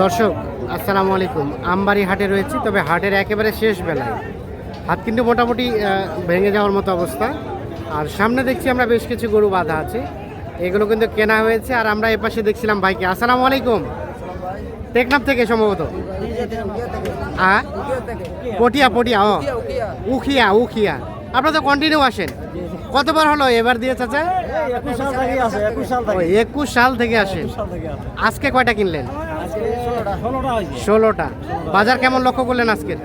দর্শক আসসালামু আলাইকুম। আমবাড়ি হাটে রয়েছি তবে হাটের একেবারে শেষ বেলায়। হাত কিন্তু মোটামুটি ভেঙে যাওয়ার মতো অবস্থা। আর সামনে দেখছি আমরা বেশ কিছু গরু বাঁধা আছে। এগুলো কিন্তু কেনা হয়েছে আর আমরা এপাশে দেখছিলাম ভাইকে। আসসালামু আলাইকুম। টেকনাফ থেকে সম্ভবত? আ পটিয়া পটিয়া ও। উখিয়া উখিয়া। আপনারা তো কন্টিনিউ আসেন। কতবার হলো এবার দিয়ে চাচা? একুশ সাল থেকে। আসেন আজকে কয়টা কিনলেন? ষোলোটা। বাজার কেমন লক্ষ্য করলেন আজকের?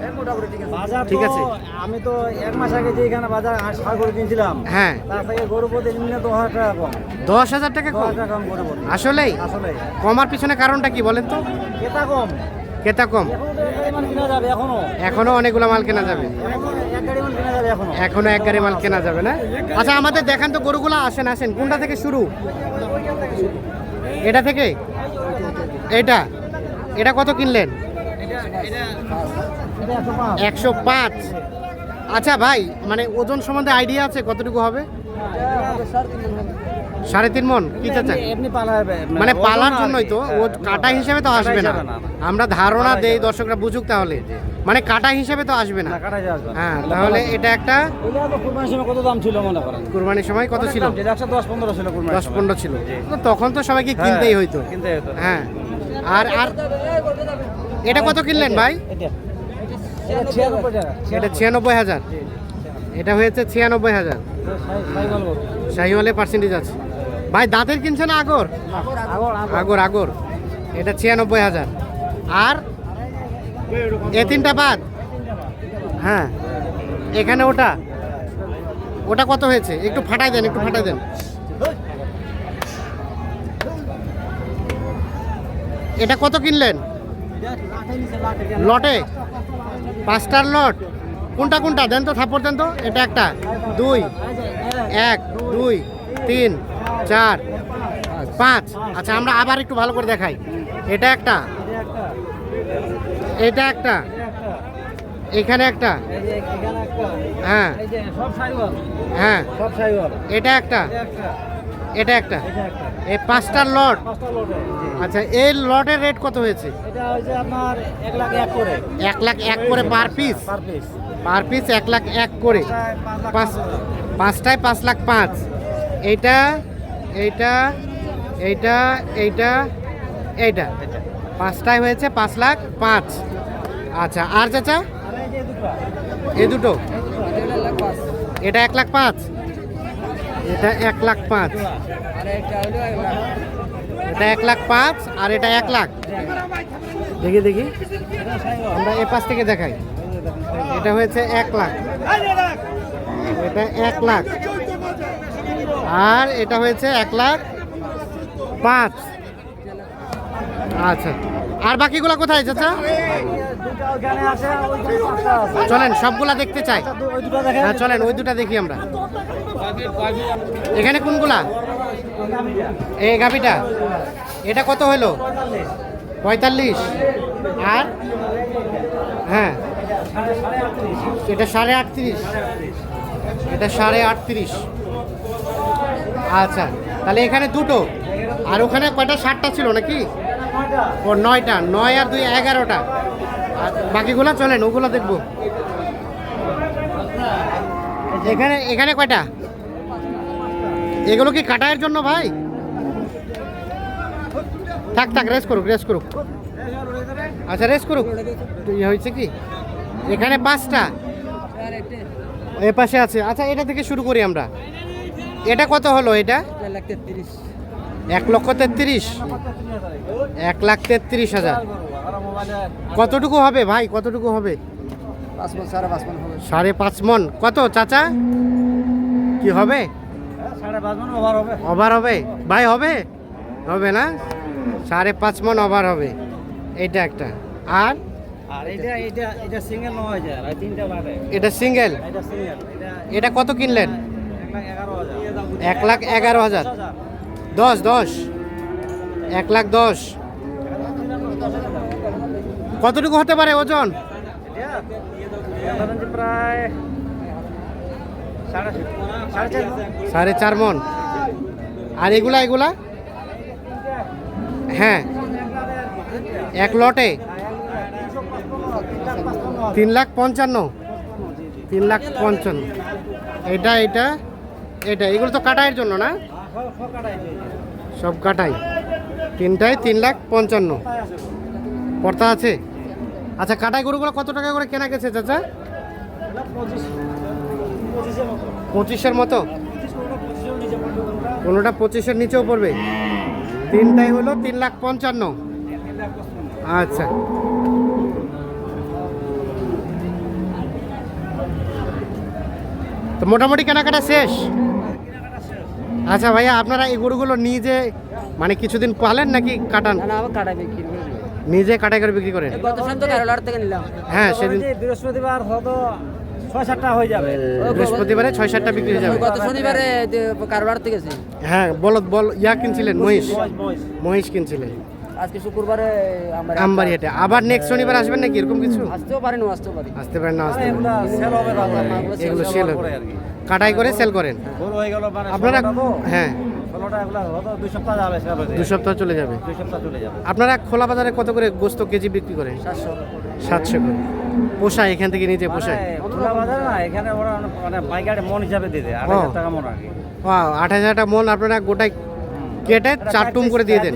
ঠিক আছে। আমি তো এক মাস আগে যে এখানে বাজার সার গরু কিনছিলাম হ্যাঁ। তার থেকে গরু প্রতি নিম্ন দশ হাজার টাকা কম। দশ হাজার টাকা কম? আসলেই? আসলে কমার পিছনে কারণটা কি বলেন তো? কেতা কম। ক্রেতা কম। এখনও অনেকগুলো মাল কেনা যাবে। এখনও এক গাড়ি মাল কিনা যাবে এখনও। এখনও এক গাড়ি মাল কেনা যাবে না? আচ্ছা আমাদের দেখান তো গরুগুলো। আসেন আসেন। কোনটা থেকে শুরু? এটা থেকে। এটা? এটা কত কিনলেন? একশো পাঁচ। আচ্ছা ভাই মানে ওজন সম্বন্ধে আইডিয়া আছে কতটুকু হবে? সাড়ে তিন মন কি চাচা হবে। মানে পালার জন্যই তো ও হ্যাঁ, কাটা হিসেবে তো আসবে না। আমরা ধারণা দেই দর্শকরা বুঝুক তাহলে। মানে কাটা হিসেবে তো আসবে না। হ্যাঁ তাহলে এটা একটা কুরবানির সময় কত দাম ছিল মনে করেন? কুরবানির সময় কত ছিল? দশ পনেরো ছিল দশ পনেরো ছিল। তখন তো সবাইকে হ্যাঁ, কিনতেই হইতো। হ্যাঁ। আর আর এটা কত কিনলেন ভাই? এটা ছিয়ানব্বই হাজার। এটা হয়েছে ছিয়ানব্বই হাজার। শাহিওয়ালে পার্সেন্টেজ আছে। ভাই দাঁতের কিনছে না আগর আগর, আগর। আগর আগর। এটা ছিয়ানব্বই হাজার। আর এ তিনটা বাদ? হ্যাঁ। এখানে ওটা? ওটা কত হয়েছে? একটু ফাটাই দেন একটু ফাটাই দেন। এটা কত কিনলেন? লটে? পাঁচটার লট। কোনটা কোনটা? দেন তো থাপ্পড় দেন তো। এটা একটা। দুই এক দুই তিন চার পাঁচ। আচ্ছা আমরা আবার একটু ভালো করে দেখাই। এটা একটা। এটা একটা। এখানে একটা। হ্যাঁ। হ্যাঁ। এটা একটা। এটা একটা, এই পাঁচটার লট? পাঁচটা লোড আচ্ছা এই লটের রেট কত হয়েছে? এটা হচ্ছে আপনার এক লাখ এক করে। এক লাখ এক করে per piece per piece per piece এক লাখ এক করে। পাঁচ পাঁচটায় পাঁচ লাখ পাঁচ। এইটা এইটা এইটা এইটা এইটা। পাঁচটায় হয়েছে পাঁচ লাখ পাঁচ। আচ্ছা আর চাচা? এই দুটো। এটা এক লাখ পাঁচ। এটা এক লাখ পাঁচ। এটা এক লাখ পাঁচ আর এটা এক লাখ। দেখি দেখি। আমরা এ পাশ থেকে দেখাই। এটা হয়েছে এক লাখ। এটা এক লাখ। আর এটা হয়েছে এক লাখ পাঁচ। আচ্ছা। আর বাকিগুলো কোথায়, চাচা? চলেন, সবগুলা দেখতে চাই। হ্যাঁ চলেন, ওই দুটা দেখি আমরা। এখানে কোনগুলা? এই গাভিটা। এটা কত হলো? পঁয়তাল্লিশ। আর? হ্যাঁ। এটা সাড়ে আটত্রিশ। এটা সাড়ে আটত্রিশ। আচ্ছা তাহলে এখানে দুটো। আর ওখানে কয়টা ষাটটা ছিল নাকি? ও নয়টা। নয় আর দুই এগারোটা। আর বাকিগুলো চলেন ওগুলো দেখব। এখানে এখানে কয়টা? এগুলো কি কাটায়ের জন্য ভাই? থাক থাক রেস করুক রেস করুক। আচ্ছা রেস করুক। ইয়ে হয়েছে কি? এখানে পাঁচটা। এ পাশে আছে। আচ্ছা এটা থেকে শুরু করি আমরা। এটা কত হলো এটা? এক লক্ষ তেত্রিশ। এক লাখ তেত্রিশ হাজার। কতটুকু হবে ভাই? কতটুকু হবে? সাড়ে পাঁচ মন কত চাচা? কি হবে? ওভার হবে। ভাই হবে? হবে না? সাড়ে পাঁচ মন ওভার হবে। এইটা একটা। আর? আর এটা সিঙ্গেল এটা কত কিনলেন? এক লাখ এগারো হাজার। দশ দশ। এক লাখ দশ। কতটুকু হতে পারে ওজন? সাড়ে চার মন। আর এগুলা এগুলা? হ্যাঁ। এক লটে? তিন লাখ পঞ্চান্ন। তিন লাখ পঞ্চান্ন। এটা এটা এটা। এগুলো তো কাটাইয়ের জন্য না? সব কাটাই। তিনটায় তিন লাখ পঞ্চান্ন। পর্তা আছে? আচ্ছা কাটাই গরুগুলো কত টাকা করে কেনা গেছে, চাচা? পঁচিশের মতো। কোনোটা পঁচিশের নিচেও পড়বে? তিনটাই হলো তিন লাখ পঞ্চান্ন। আচ্ছা। তো মোটামুটি কেনাকাটা শেষ? আচ্ছা ভাইয়া আপনারা এই গরুগুলো নিজে মানে কিছুদিন পালেন নাকি কাটান। নিজে কাটাই করে বিক্রি করেন? গত সপ্তাহে তো কেরালার থেকে নিলাম। হ্যাঁ সেদিন বৃহস্পতিবার হতো ছয় সাতটা হয়ে যাবে। বৃহস্পতিবারে ছয় সাতটা বিক্রি হয়ে যাবে। গত শনিবারে কারবার থেকে হ্যাঁ বলো বল ইয়া কিনছিলেন মহিষ। মহিষ কিনছিলেন। আজকে শুক্রবারে আমরা আমবাড়ি হাটে আবার নেক্সট শনিবার আসবেন নাকি? এরকম কিছু? আসতেও পারি না আসতেও পারি। আসতে পারেন না আসতে সেল হবে এগুলো সেল হবে কাটাই করে সেল করেন। হয়ে গেল মানে আপনারা হ্যাঁ। দু সপ্তাহ চলে যাবে। দুই সপ্তাহ চলে যাবে। আপনারা খোলা বাজারে কত করে গোস্ত কেজি বিক্রি করেন? সাতশো করে। পোষায় এখান থেকে নিজে পোষায়? খোলা বাজার না এখানে ওরা মানে পাইকারি মন হিসাবে দিতে আট হাজার টাকা মন হাজারটা মন আপনারা গোটাই কেটে চার টুম করে দিয়ে দেন।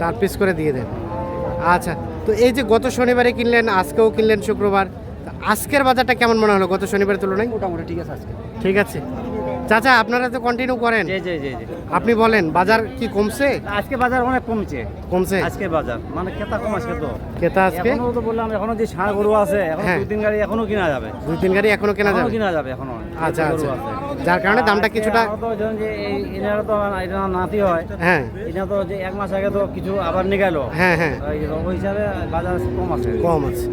চার পিস করে দিয়ে দেন। আচ্ছা তো এই যে গত শনিবারে কিনলেন আজকেও কিনলেন শুক্রবার আজকের বাজারটা কেমন মনে হলো গত শনিবারের তুলনায়? মোটামুটি ঠিক আছে আজকে। ঠিক আছে। চাচা আপনারা তো কন্টিনিউ করেন। জি জি জি জি। আপনি বলেন বাজার কি কমছে? আজকে বাজার অনেক কমছে। কমছে? আজকে বাজার মানে ক্রেতা কম আজকে তো। ক্রেতা আজকে? এখনও তো বললাম এখনও যে ষাঁড় গরু আছে এখন হ্যাঁ। দুই তিন গাড়ি এখনও কিনা যাবে। দুই তিন গাড়ি এখনও কেনা যাবে? কিনা যাবে এখনও। আচ্ছা আচ্ছা। যার কারণে দামটা কিছুটা তো যে এনারা তো এটা নাতি হয়। হ্যাঁ। এটা তো যে এক মাস আগে তো কিছু আবার নিগালো হ্যাঁ হ্যাঁ। ওই হিসাবে বাজার কম আছে। কম আছে।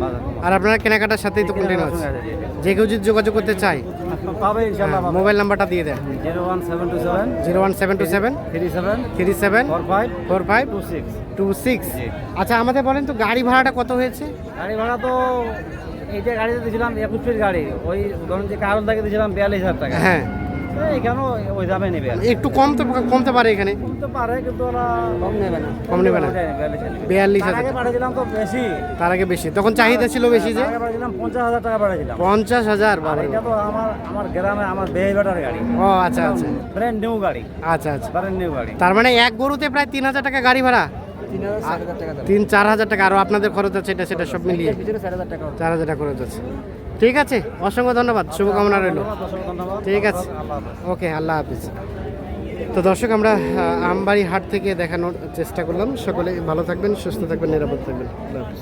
আর আপনারা কেনাকাটার সাথেই তো কন্টিনিউ আছে যে কেউ যদি যোগাযোগ করতে চায় পাবে ইনশাল্লাহ মোবাইল নাম্বারটা দিয়ে দেন। Zero one seven two seven. Zero one seven two seven. Three seven. Three seven. Four five. Four five. Two six. Two six. আচ্ছা আমাদের বলেন তো গাড়ি ভাড়াটা কত হয়েছে? গাড়ি ভাড়া তো এই যে গাড়িতে দিয়েছিলাম একুশ ফিট গাড়ি ওই ধরুন যে কারণ তাকে দিয়েছিলাম বিয়াল্লিশ হাজার টাকা। হ্যাঁ। এখানেও ওই দামে নেবে? একটু কম তো কমতে পারে এখানে। তো পারে কিন্তু ওরা কম নেবে না। কম নেবে না। বিয়াল্লিশ তার হাজার। আগে পাঠিয়েছিলাম তো বেশি। তার আগে বেশি। তখন চাহিদা ছিল বেশি যে? পঞ্চাশ হাজার টাকা পাঠিয়েছিলাম পঞ্চাশ হাজার এটা তো আমার আমার গ্রামে আমার বেহিবাটার গাড়ি। ও আচ্ছা আচ্ছা। ব্র্যান্ড নিউ গাড়ি। আচ্ছা আচ্ছা। ব্র্যান্ড নিউ গাড়ি। তার মানে এক গরুতে প্রায় তিন হাজার টাকা গাড়ি ভাড়া? তিন চার হাজার টাকা আরও আপনাদের খরচ আছে, এটা সেটা সব মিলিয়ে। চার হাজার টাকা খরচ আছে। ঠিক আছে, অসংখ্য ধন্যবাদ, শুভকামনা রইল। ঠিক আছে, ওকে, আল্লাহ হাফিজ। তো দর্শক, আমরা আমবাড়ি হাট থেকে দেখানোর চেষ্টা করলাম। সকলে ভালো থাকবেন, সুস্থ থাকবেন, নিরাপদ থাকবেন। হাফিজ।